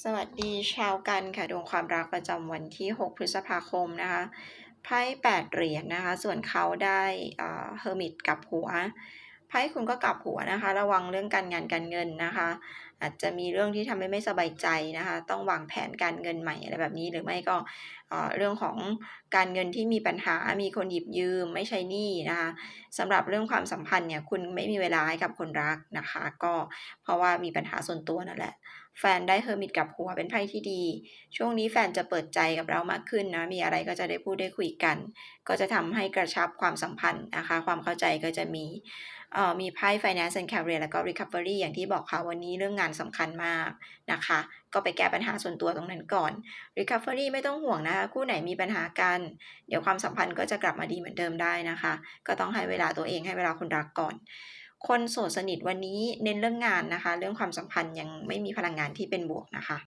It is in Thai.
สวัสดีชาวกันค่ะดวงความรักประจำวันที่ 6 พฤษภาคมนะคะไพ่8เหรียญนะคะ ส่วนเขาได้เฮอร์มิตกับหัวไพ่คุณก็กลับหัวนะคะ ระวังเรื่องการงานการเงินนะคะ อาจจะมีเรื่องที่ทำให้ไม่สบายใจนะคะ ต้องวางแผนการเงินใหม่อะไรแบบนี้ หรือไม่ก็เรื่องของการเงินที่มีปัญหา มีคนหยิบยืม ไม่ใช่หนี้นะคะสำหรับเรื่องความสัมพันธ์เนี่ยคุณไม่มีเวลาให้กับคนรักนะคะ ก็เพราะว่ามีปัญหาส่วนตัวนั่นแหละ แฟนได้เฮอร์มิตกับหัวเป็นไพ่ที่ดี ช่วงนี้แฟนจะเปิดใจกับเรามากขึ้นนะ มีอะไรก็จะได้พูดได้คุยกัน ก็จะทำให้กระชับความสัมพันธ์นะคะ ความเข้าใจก็จะมีมีไพ่ Finance and Career แล้วก็ Recovery อย่างที่บอกค่ะวันนี้เรื่องงานสำคัญมากนะคะ ก็ไปแก้ปัญหาส่วนตัวตรงนั้นก่อน Recovery ไม่ต้องห่วงนะคะ คู่ไหนมีปัญหากัน เดี๋ยวความสัมพันธ์ก็จะกลับมาดีเหมือนเดิมได้นะคะ ก็ต้องให้เวลาตัวเองให้เวลาคนรักก่อน คนโสดสนิทวันนี้เน้นเรื่องงานนะคะ เรื่องความสัมพันธ์ยังไม่มีพลังงานที่เป็นบวกนะคะ